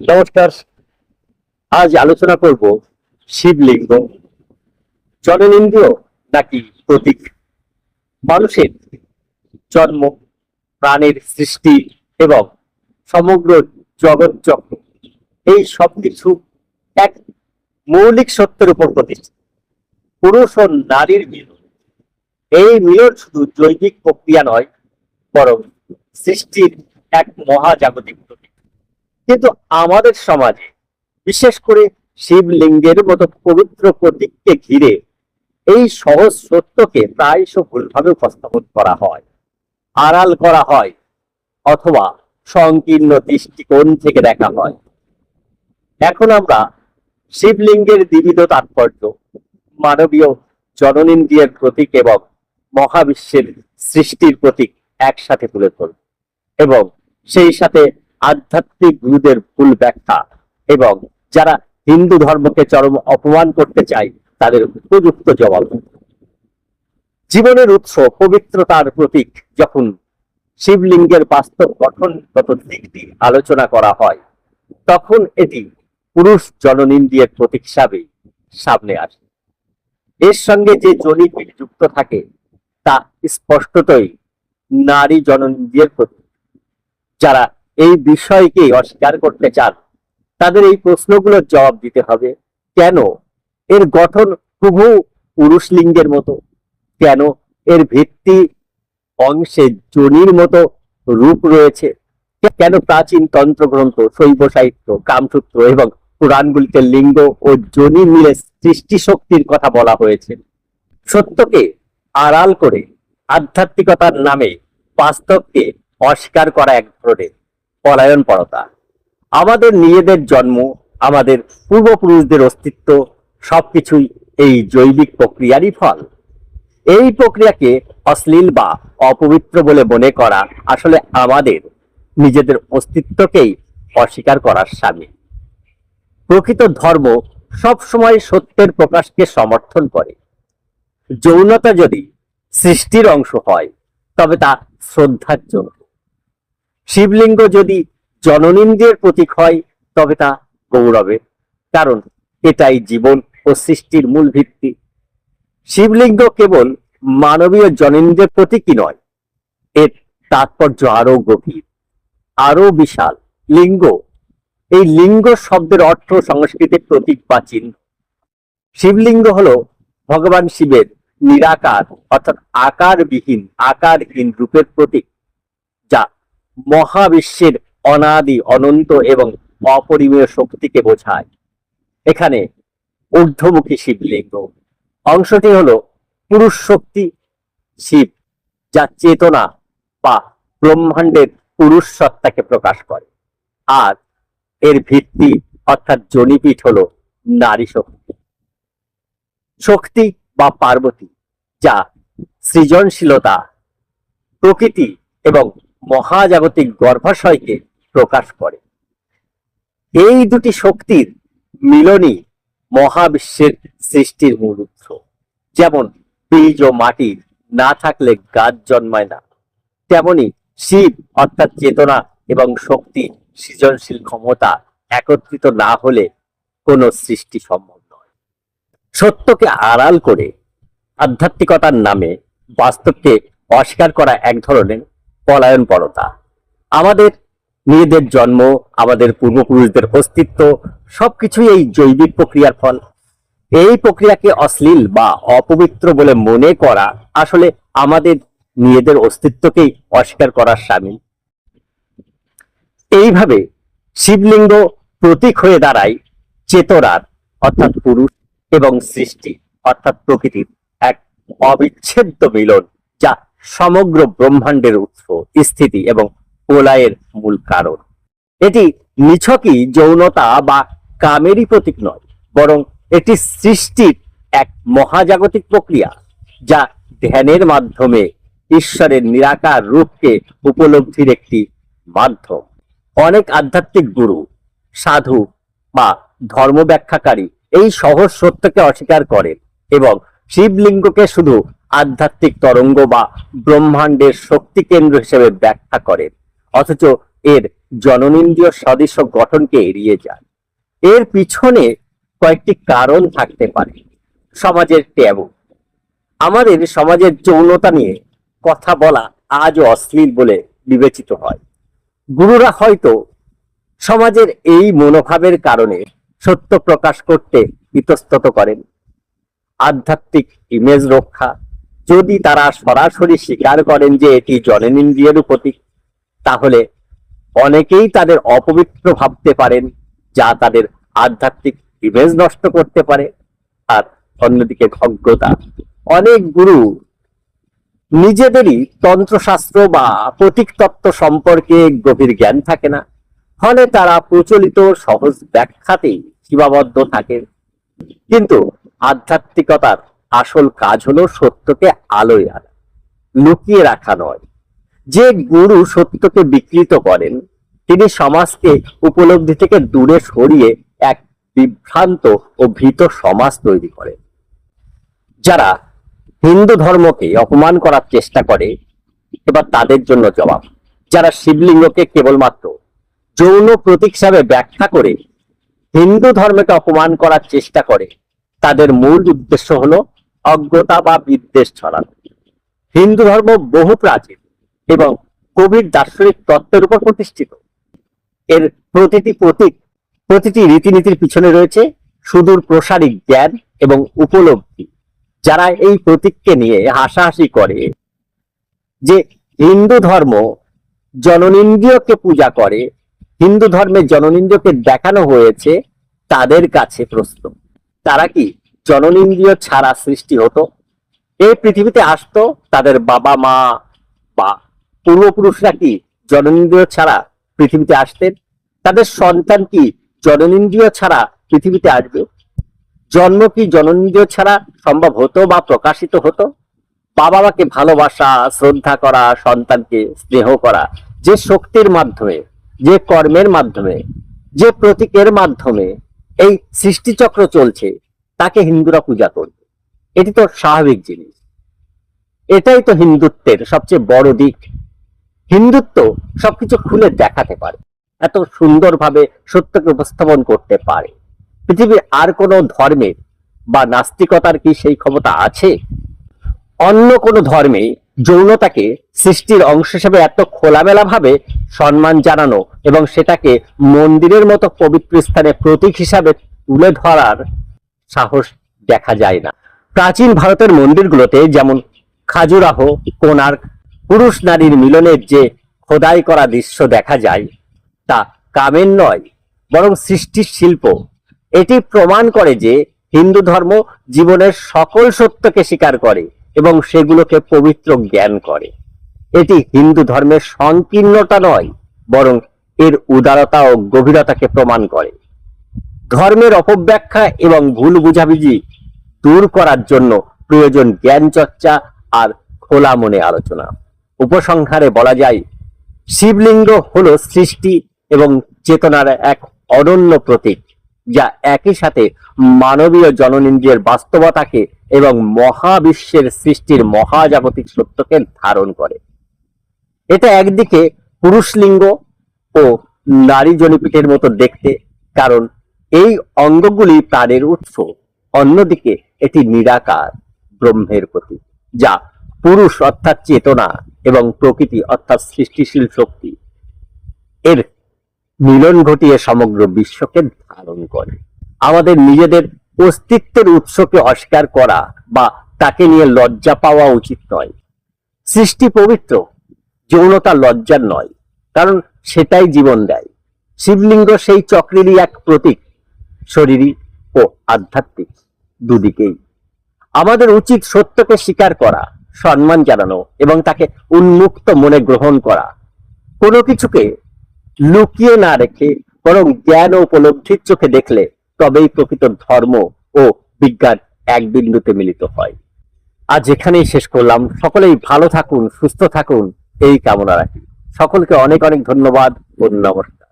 নমস্কার। আজ আলোচনা করব শিবলিঙ্গ। জননেন্দ্রিয় নাকি প্রতীক? মানুষের জন্ম, প্রাণের সৃষ্টি এবং সমগ্র জগৎ চক্র, এই সবকিছু এক মৌলিক সত্যের উপর প্রতিষ্ঠিত। পুরুষ ও নারীর মিলন। এই মিলন শুধু জৈবিক প্রক্রিয়া নয়, বরং সৃষ্টির এক মহাজাগতিক প্রতীক কিন্তু আমাদের সমাজে, বিশেষ করে শিবলিঙ্গের মতো পবিত্র প্রতীককে ঘিরে এই সহজ সত্যকে প্রায়শ ভুলভাবে উপস্থাপন করা হয়। আড়াল করা হয় অথবা সংকীর্ণ দৃষ্টিকোণ থেকে দেখা হয়। এখন আমরা শিবলিঙ্গের বিবিধ তাৎপর্য, মানবীয় জননেন্দ্রিয়ের প্রতীক এবং মহাবিশ্বের সৃষ্টির প্রতীক একসাথে তুলে ধরব এবং সেই সাথে আধ্যাত্মিক গুরুদের ভুল ব্যাখ্যা এবং যারা হিন্দু ধর্মকে চরম অপমান করতে চায়, তাদের উপযুক্ত জবাব। জীবনের উৎস পবিত্রতার প্রতীক যখন শিবলিঙ্গের বাস্তব গঠনগত দিকটি আলোচনা করা হয়, তখন এটি পুরুষ জননিন্দ্রিয়ের প্রতীক হিসাবে সামনে আসে। এর সঙ্গে যে জনিপিঠ যুক্ত থাকে, তা স্পষ্টতই নারী জননিন্দ্রিয়ের প্রতীক, যারা এই বিষয়কে অস্বীকার করতে চান। তাদের এই প্রশ্নগুলোর জবাব দিতে হবে, কেন? এর গঠন প্রভু পুরুষ লিঙ্গের মতো। কেন? এর ভিত্তি অংশে জনির মতো রূপ রয়েছে। কেন প্রাচীন তন্ত্রগ্রন্থ, শৈব সাহিত্য, কামসূত্র এবং পুরাণগুলিতে লিঙ্গ ও জনি মিলে সৃষ্টি শক্তির কথা বলা হয়েছে? সত্যকে আড়াল করে আধ্যাত্মিকতার নামে বাস্তবকে অস্বীকার করা এক ধরনের। পলায়ন পরতা। আমাদের নিজেদের জন্ম, আমাদের পূর্বপুরুষদের অস্তিত্ব, সবকিছুই এই জৈবিক প্রক্রিয়ারই ফল। এই প্রক্রিয়াকে অশ্লীল বা অপবিত্র বলে মনে করা আসলে আমাদের নিজেদের অস্তিত্বকেই অস্বীকার করার সামিল প্রকৃত ধর্ম সবসময় সত্যের প্রকাশকে সমর্থন করে। যৌনতা যদি সৃষ্টির অংশ হয়, তবে তা শ্রদ্ধার জন্য। শিবলিঙ্গ যদি জননিন্দ্রের প্রতীক হয়, তবে তা গৌরবের কারণ এটাই জীবন ও সৃষ্টির মূল ভিত্তি। শিবলিঙ্গ কেবল মানবীয় জনেন্দ্রের প্রতীকই নয়, এর তাৎপর্য আরও গভীর আরও বিশাল। লিঙ্গ, এই লিঙ্গ শব্দের অর্থ সংস্কৃতির প্রতীক বা চিহ্ন। শিবলিঙ্গ হল ভগবান শিবের নিরাকার, অর্থাৎ আকারবিহীন, আকারহীন রূপের প্রতীক, যা মহাবিশ্বের অনাদি, অনন্ত এবং অপরিমেয় শক্তিকে বোঝায়। এখানে ঊর্ধ্বমুখী শিবলিঙ্গ অংশটি হলো পুরুষ শক্তি শিব, যা চেতনা বা ব্রহ্মাণ্ডের পুরুষ সত্তাকে প্রকাশ করে। আর এর ভিত্তি অর্থাৎ জনিপীঠ হলো নারী শক্তি। শক্তি বা পার্বতী, যা সৃজনশীলতা, প্রকৃতি এবং মহাজাগতিক গর্ভাশয়কে প্রকাশ করে। এই দুটি শক্তির মিলনই মহাবিশ্বের সৃষ্টির মূল উৎস। যেমন বীজ ও মাটির না থাকলে গাছ জন্মায় না, তেমনি শিব অর্থাৎ চেতনা এবং শক্তি সৃজনশীল ক্ষমতা একত্রিত না হলে কোনো সৃষ্টি সম্ভব নয়। সত্যকে আড়াল করে আধ্যাত্মিকতার নামে বাস্তবকে অস্বীকার করা এক ধরনের পলায়ন পরতা আমাদের নিজেদের জন্ম, আমাদের পূর্বপুরুষদের অস্তিত্ব, সবকিছুই এই জৈবিক প্রক্রিয়ার ফল। এই প্রক্রিয়াকে অশ্লীল বা অপবিত্র বলে মনে করা আসলে আমাদের নিজেদের অস্তিত্বকেই অস্বীকার করার সামিল। এইভাবে শিবলিঙ্গ প্রতীক হয়ে দাঁড়ায় চেতনার, অর্থাৎ পুরুষ এবং সৃষ্টি, অর্থাৎ প্রকৃতির এক অবিচ্ছেদ্য মিলন, যা সমগ্র ব্রহ্মাণ্ডের উৎস, স্থিতি এবং প্রলয়ের মূল কারণ। এটি নিছকই যৌনতা বা কামেরই প্রতীক নয়, বরং এটি সৃষ্টির এক মহাজাগতিক প্রক্রিয়া, যা ধ্যানের মাধ্যমে ঈশ্বরের নিরাকার রূপকে উপলব্ধির একটি মাধ্যম। অনেক আধ্যাত্মিক গুরু, সাধু বা ধর্ম ব্যাখ্যাকারী এই সহজ সত্যকে অস্বীকার করেন এবং শিবলিঙ্গকে শুধু আধ্যাত্মিক তরঙ্গ বা ব্রহ্মাণ্ডের শক্তি কেন্দ্র হিসেবে ব্যাখ্যা করেন অথচ এর জননিন্দ্রিয় সদৃশ গঠনকে এড়িয়ে যায়। এর পিছনে কয়েকটি কারণ থাকতে পারে। সমাজের ট্যাবু। আমাদের সমাজের যৌনতা নিয়ে কথা বলা আজও অশ্লীল বলে বিবেচিত হয়। গুরুরা হয়তো সমাজের এই মনোভাবের কারণে সত্য প্রকাশ করতে ইতস্তত করেন। আধ্যাত্মিক ইমেজ রক্ষা যদি তারা সরাসরি স্বীকার করেন যে এটি জননেন্দ্রিয়ের প্রতীক, তাহলে অনেকেই তাদের অপবিত্র ভাবতে পারেন, যা তাদের আধ্যাত্মিক ইমেজ নষ্ট করতে পারে আর অন্যদিকে অজ্ঞতা অনেক গুরু নিজেদেরই তন্ত্রশাস্ত্র বা প্রতীক তত্ত্ব সম্পর্কে গভীর জ্ঞান থাকে না। ফলে তারা প্রচলিত সহজ ব্যাখ্যাতেই সীমাবদ্ধ থাকে। কিন্তু আধ্যাত্মিকতার আসল কাজ হলো সত্যকে আলোয় আনা, লুকিয়ে রাখা নয়। যে গুরু সত্যকে বিকৃত করেন, তিনি সমাজকে উপলব্ধি থেকে দূরে সরিয়ে এক বিভ্রান্ত ও ভীত সমাজ তৈরি করেন। যারা হিন্দু ধর্মকে অপমান করার চেষ্টা করে, এবার তাদের জন্য জবাব, যারা শিবলিঙ্গকে কেবলমাত্র যৌন প্রতীক হিসাবে ব্যাখ্যা করে হিন্দু ধর্মকে অপমান করার চেষ্টা করে, তাদের মূল উদ্দেশ্য হলো অজ্ঞতা বা বিদ্বেষ ছড়ানো হিন্দু ধর্ম বহু প্রাচীন এবং গভীর দার্শনিক তত্ত্বের উপর প্রতিষ্ঠিত। এর প্রতিটি প্রতীক, প্রতিটি রীতিনীতির পিছনে রয়েছে সুদূর প্রসারী জ্ঞান এবং উপলব্ধি, যারা এই প্রতীককে নিয়ে হাসাহাসি করে যে হিন্দু ধর্ম জননিন্দ্রিয়কে পূজা করে, হিন্দু ধর্মে জননিন্দ্রিয়কে দেখানো হয়েছে তাদের কাছে প্রশ্ন, তারা কি জননিন্দ্রিয় ছাড়া সৃষ্টি হতো। এই পৃথিবীতে আসতো তাদের বাবা মা বা পূর্বপুরুষরা কি জননিন্দ্রিয় ছাড়া পৃথিবীতে আসতেন? তাদের সন্তান কি জননিন্দ্রিয় ছাড়া পৃথিবীতে আসবে? জন্ম কি জননিন্দ্রিয় ছাড়া সম্ভব হতো বা প্রকাশিত হতো? বাবা মাকে ভালোবাসা, শ্রদ্ধা করা, সন্তানকে স্নেহ করা, যে শক্তির মাধ্যমে, যে কর্মের মাধ্যমে, যে প্রতীকের মাধ্যমে এই সৃষ্টিচক্র চলছে তাকে হিন্দুরা পূজা করবে। এটি তো স্বাভাবিক জিনিস। এটাই তো হিন্দুত্বের সবচেয়ে বড় দিক। হিন্দুত্ব সবকিছু খুলে দেখাতে পারে, এত সুন্দরভাবে সত্যকে উপস্থাপন করতে পারে। পৃথিবীর আর কোনো ধর্মের বা নাস্তিকতার কি সেই ক্ষমতা আছে? অন্য কোনো ধর্মে যৌনতাকে সৃষ্টির অংশ হিসেবে এত খোলামেলা ভাবে সম্মান জানানো এবং সেটাকে মন্দিরের মতো পবিত্র স্থানে প্রতীক হিসাবে তুলে ধরার সাহস দেখা যায় না। প্রাচীন ভারতের মন্দিরগুলোতে যেমন খাজুরাহ, কোণার্ক, পুরুষ নারীর মিলনের যে খোদাই করা দৃশ্য দেখা যায়, তা কামের নয়, বরং সৃষ্টির শিল্প। এটি প্রমাণ করে যে হিন্দু ধর্ম জীবনের সকল সত্যকে স্বীকার করে এবং সেগুলোকে পবিত্র জ্ঞান করে। এটি হিন্দু ধর্মের সংকীর্ণতা নয়, বরং এর উদারতা ও গভীরতাকে প্রমাণ করে। ধর্মের অপব্যাখ্যা এবং ভুল বুঝাবুঝি দূর করার জন্য প্রয়োজন জ্ঞান চর্চা আর খোলা মনে আলোচনা। উপসংহারে বলা যায়, শিবলিঙ্গ হল সৃষ্টি এবং চেতনার এক অনন্য প্রতীক, যা একই সাথে মানবীয় জননিন্দ্রিয়ের বাস্তবতাকে এবং মহাবিশ্বের সৃষ্টির মহাজাগতিক সত্যকে ধারণ করে। এটা একদিকে পুরুষ লিঙ্গ ও নারী জনিপিঠের মতো দেখতে, কারণ এই অঙ্গগুলি প্রাণের উৎস, অন্যদিকে এটি নিরাকার, ব্রহ্মের প্রতীক, যা পুরুষ অর্থাৎ চেতনা এবং প্রকৃতি অর্থাৎ সৃষ্টিশীল শক্তি। এর মিলন ঘটিয়ে সমগ্র বিশ্বকে ধারণ করে। আমাদের নিজেদের অস্তিত্বের উৎসকে অস্বীকার করা বা তাকে নিয়ে লজ্জা পাওয়া উচিত নয়। সৃষ্টি পবিত্র, যৌনতা লজ্জার নয়, কারণ সেটাই জীবন দেয়। শিবলিঙ্গ সেই চক্রেরই এক প্রতীক শরীরী ও আধ্যাত্মিক দুদিকেই। আমাদের উচিত সত্যকে স্বীকার করা, সম্মান জানানো এবং তাকে উন্মুক্ত মনে গ্রহণ করা। কোনো কিছুকে লুকিয়ে না রেখে বরং জ্ঞান ও উপলব্ধির চোখে দেখলে তবেই প্রকৃত ধর্ম ও বিজ্ঞান এক বিন্দুতে মিলিত হয়। আজ এখানেই শেষ করলাম। সকলেই ভালো থাকুন, সুস্থ থাকুন। এই কামনা রাখি। সকলকে অনেক অনেক ধন্যবাদ ও নমস্কার।